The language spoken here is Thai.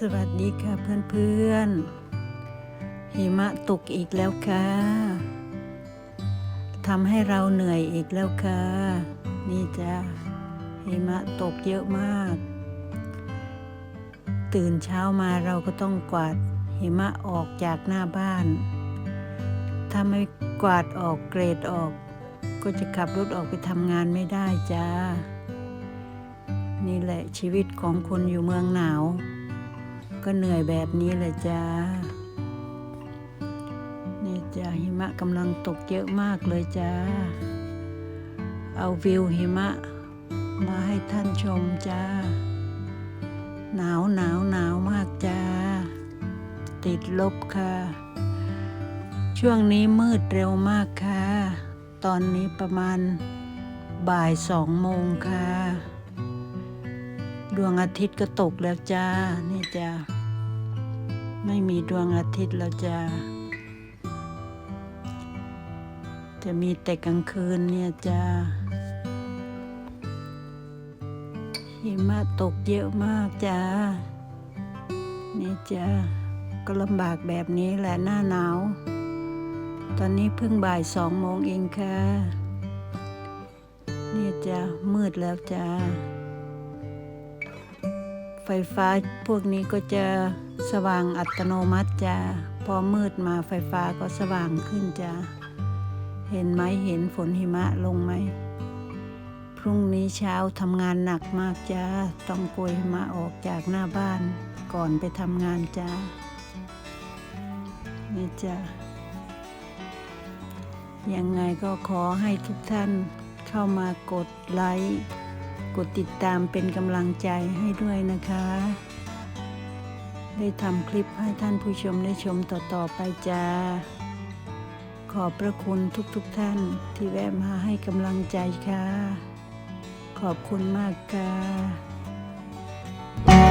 สวัสดีค่ะเพื่อนๆ หิมะตกอีกแล้วค่ะทำให้เราเหนื่อยอีกแล้วค่ะ นี่จ้าหิมะตกเยอะมาก ตื่นเช้ามาเราก็ต้องกวาดหิมะออกจากหน้าบ้าน ถ้าไม่กวาดออกเกรดออก ก็จะขับรถออกไปทำงานไม่ได้จ้านี่แหละชีวิตของคนอยู่เมืองหนาว ก็เหนื่อยแบบนี้เลยจ้า นี่จ้าหิมะกำลังตกเยอะมากเลยจ้า เอาวิวหิมะ มาให้ท่านชมจ้า หนาวหนาวหนาวมากจ้า ติดลบค่ะ ช่วงนี้มืดเร็วมากค่ะ ตอนนี้ประมาณบ่ายสองโมงค่ะ ดวงอาทิตย์ก็ตกแล้วจ้า นี่จ้า ไม่มีดวงอาทิตย์แล้วจ้าจะมีแต่กลางคืนเนี่ยจ้าหิมะตกเยอะมากจ้านี่จ้าก็ลำบากแบบนี้แหละหน้าหนาว ตอนนี้เพิ่งบ่ายสองโมงเองค่ะ นี่จ้ามืดแล้วจ้า ไฟฟ้าพวกนี้ก็จะสว่างอัตโนมัติจ้าพอมืดมาไฟฟ้าก็สว่างขึ้นจ้าเห็นไหมเห็นฝนหิมะลงไหม พรุ่งนี้เช้าทำงานหนักมากจ้าต้องโกยหิมะออกจากหน้าบ้านก่อนไปทำงานจ้านี่จ้ายังไงก็ขอให้ทุกท่านเข้ามากดไลค์ กดติดตามเป็นกำลังใจให้ด้วยนะคะ ได้ทำคลิปให้ท่านผู้ชมได้ชมต่อๆไปจ้า ขอบพระคุณทุกๆทท่านที่แวะมาให้กำลังใจค่ะ ขอบคุณมากค่ะ